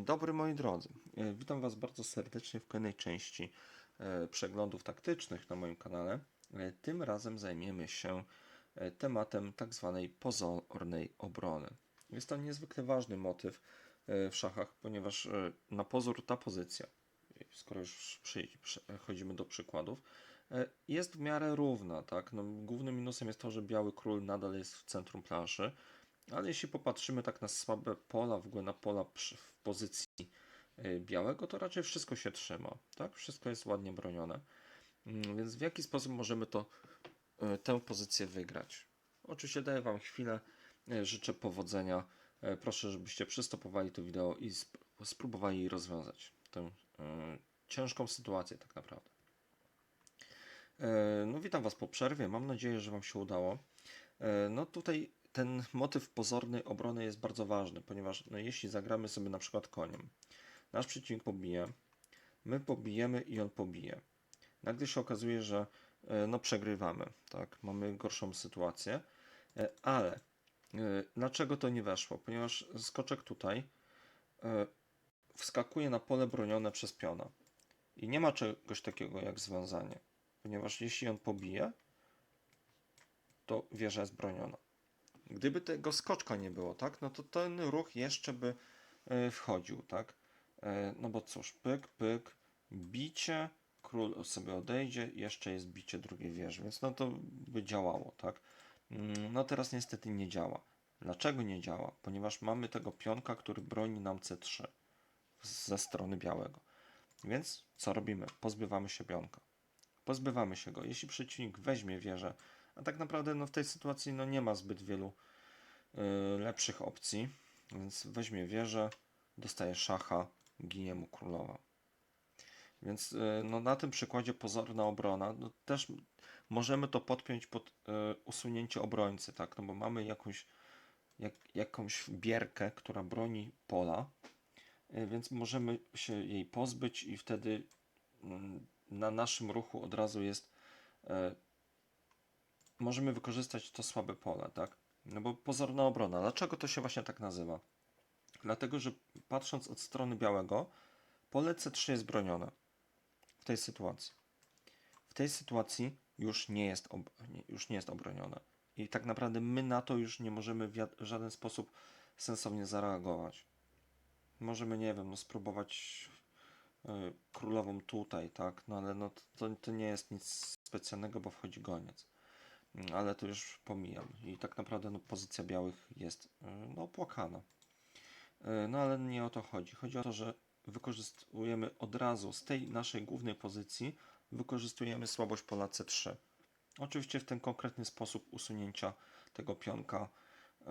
Dzień dobry moi drodzy. E, Witam Was bardzo serdecznie w kolejnej części e, przeglądów taktycznych na moim kanale. E, Tym razem zajmiemy się tematem tak zwanej pozornej obrony. Jest to niezwykle ważny motyw w szachach, ponieważ na pozór ta pozycja, skoro już przechodzimy do przykładów, jest w miarę równa. Tak? No, głównym minusem jest to, że biały król nadal jest w centrum planszy, ale jeśli popatrzymy tak na słabe pola, w ogóle na pola w pozycji y, białego, to raczej wszystko się trzyma, tak? Wszystko jest ładnie bronione. Mm, Więc w jaki sposób możemy to, y, tę pozycję wygrać? Oczywiście daję Wam chwilę, y, życzę powodzenia. Proszę, żebyście przystopowali to wideo i sp- spróbowali rozwiązać tę ciężką sytuację tak naprawdę. No witam Was po przerwie, mam nadzieję, że Wam się udało. No tutaj ten motyw pozornej obrony jest bardzo ważny, ponieważ no, jeśli zagramy sobie na przykład koniem, nasz przeciwnik pobije, my pobijemy i on pobije. Nagle się okazuje, że e, no, przegrywamy, tak, mamy gorszą sytuację, E, ale e, dlaczego to nie weszło? Ponieważ skoczek tutaj wskakuje na pole bronione przez piona i nie ma czegoś takiego jak związanie, ponieważ jeśli on pobije, to wieża jest broniona. Gdyby tego skoczka nie było, tak, no to ten ruch jeszcze by e, wchodził, tak. E, No bo cóż, pyk, pyk, bicie, król sobie odejdzie, jeszcze jest bicie drugiej wieży, więc no to by działało, tak. Mm, No teraz niestety nie działa. Dlaczego nie działa? Ponieważ mamy tego pionka, który broni nam C3 ze strony białego. Więc co robimy? Pozbywamy się pionka. Pozbywamy się go. Jeśli przeciwnik weźmie wieżę, a tak naprawdę no, w tej sytuacji no, nie ma zbyt wielu y, lepszych opcji, więc weźmie wieżę, dostaje szacha, ginie mu królowa. Więc y, no, na tym przykładzie pozorna obrona, no, też możemy to podpiąć pod y, usunięcie obrońcy, tak? No bo mamy jakąś, jak, jakąś bierkę, która broni pola, y, więc możemy się jej pozbyć i wtedy mm, na naszym ruchu od razu jest e, możemy wykorzystać to słabe pole, tak? No bo pozorna obrona. Dlaczego to się właśnie tak nazywa? Dlatego, że patrząc od strony białego, pole C3 jest bronione w tej sytuacji. W tej sytuacji już nie jest, już nie jest obronione. I tak naprawdę my na to już nie możemy w żaden sposób sensownie zareagować. Możemy, nie wiem, no spróbować y, królową tutaj, tak? No ale no to, to nie jest nic specjalnego, bo wchodzi goniec. Ale to już pomijam. I tak naprawdę no, pozycja białych jest y, no, opłakana. Y, No ale nie o to chodzi. Chodzi o to, że wykorzystujemy od razu z tej naszej głównej pozycji wykorzystujemy słabość pola C3. Oczywiście w ten konkretny sposób usunięcia tego pionka y,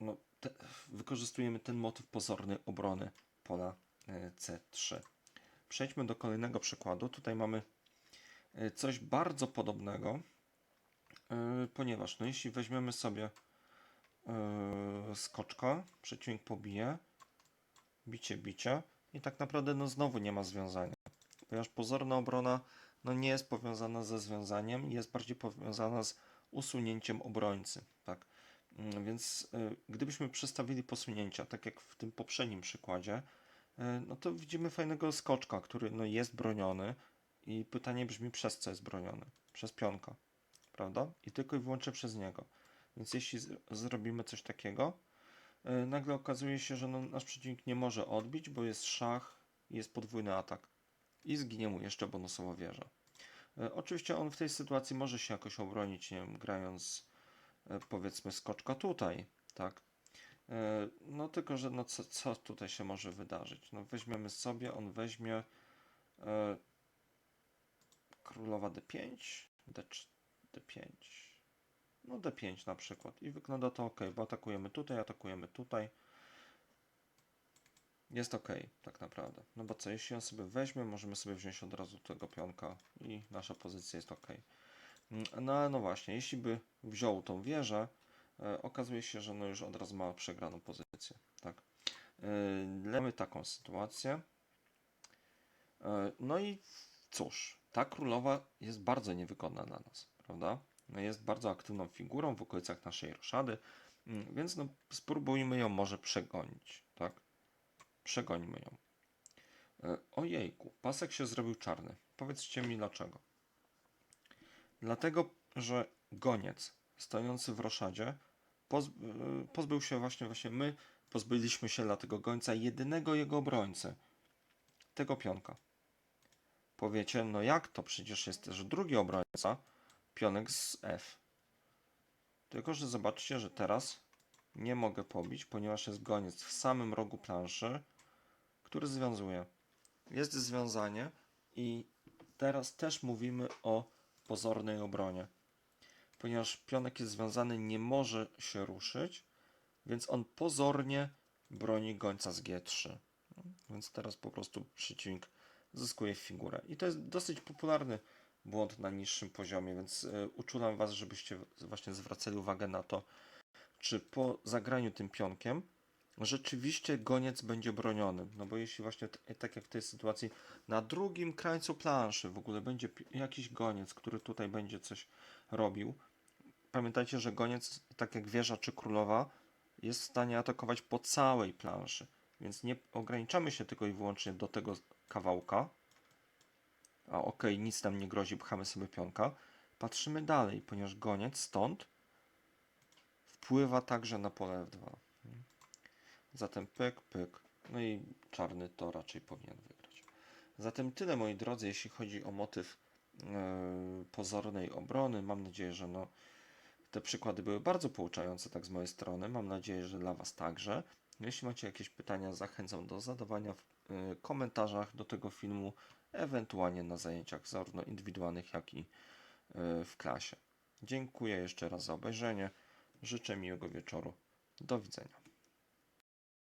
no, te, wykorzystujemy ten motyw pozornej obrony pola y, C3. Przejdźmy do kolejnego przykładu. Tutaj mamy coś bardzo podobnego, ponieważ no, jeśli weźmiemy sobie y, skoczka, przeciwnik pobije, bicie, bicie i tak naprawdę no, znowu nie ma związania, ponieważ pozorna obrona no, nie jest powiązana ze związaniem, jest bardziej powiązana z usunięciem obrońcy. Tak? Mm, Więc y, gdybyśmy przestawili posunięcia, tak jak w tym poprzednim przykładzie, no to widzimy fajnego skoczka, który no, jest broniony i pytanie brzmi przez co jest broniony? Przez pionka, prawda? I tylko i wyłącznie przez niego. Więc jeśli zrobimy coś takiego, y, nagle okazuje się, że no, nasz przeciwnik nie może odbić, bo jest szach jest podwójny atak. I zginie mu jeszcze bonusowa wieża. Y, Oczywiście on w tej sytuacji może się jakoś obronić, nie wiem, grając e, powiedzmy skoczka tutaj, tak? E, No tylko, że no co, co tutaj się może wydarzyć? No weźmiemy sobie, on weźmie e, królowa d5, d4, d5, no d5 na przykład i wygląda to ok, bo atakujemy tutaj, atakujemy tutaj. Jest ok, tak naprawdę. No bo co, jeśli on sobie weźmie, możemy sobie wziąć od razu tego pionka i nasza pozycja jest ok. Mm, No ale no właśnie, jeśli by wziął tą wieżę, e, okazuje się, że no już od razu ma przegraną pozycję. Tak. E, mamy taką sytuację. E, no i cóż, ta królowa jest bardzo niewygodna dla nas, prawda? No jest bardzo aktywną figurą w okolicach naszej roszady, mm, więc no spróbujmy ją może przegonić, tak? Przegońmy ją. E, Ojejku, pasek się zrobił czarny. Powiedzcie mi dlaczego. Dlatego, że goniec stojący w roszadzie e, pozbył się właśnie, właśnie my pozbyliśmy się dla tego gońca jedynego jego obrońcy. Tego pionka. Powiecie, no jak to? Przecież jest też drugi obrońca, pionek z F. Tylko, że zobaczcie, że teraz nie mogę pobić, ponieważ jest goniec w samym rogu planszy, który związuje. Jest związanie i teraz też mówimy o pozornej obronie. Ponieważ pionek jest związany, nie może się ruszyć, więc on pozornie broni gońca z G3. No, Więc teraz po prostu przeciwnik zyskuje figurę. I to jest dosyć popularny błąd na niższym poziomie, więc y, uczulam Was, żebyście właśnie zwracali uwagę na to, czy po zagraniu tym pionkiem rzeczywiście goniec będzie broniony. No bo jeśli właśnie t- tak jak w tej sytuacji na drugim krańcu planszy w ogóle będzie jakiś goniec, który tutaj będzie coś robił. Pamiętajcie, że goniec, tak jak wieża czy królowa, jest w stanie atakować po całej planszy. Więc nie ograniczamy się tylko i wyłącznie do tego kawałka. A okej, nic nam nie grozi, pchamy sobie pionka. Patrzymy dalej, ponieważ goniec stąd wpływa także na pole F2. Zatem pyk, pyk. No i czarny to raczej powinien wygrać. Zatem tyle, moi drodzy, jeśli chodzi o motyw e, pozornej obrony. Mam nadzieję, że no, te przykłady były bardzo pouczające tak z mojej strony. Mam nadzieję, że dla Was także. Jeśli macie jakieś pytania, zachęcam do zadawania w e, komentarzach do tego filmu, ewentualnie na zajęciach zarówno indywidualnych, jak i e, w klasie. Dziękuję jeszcze raz za obejrzenie. Życzę miłego wieczoru. Do widzenia.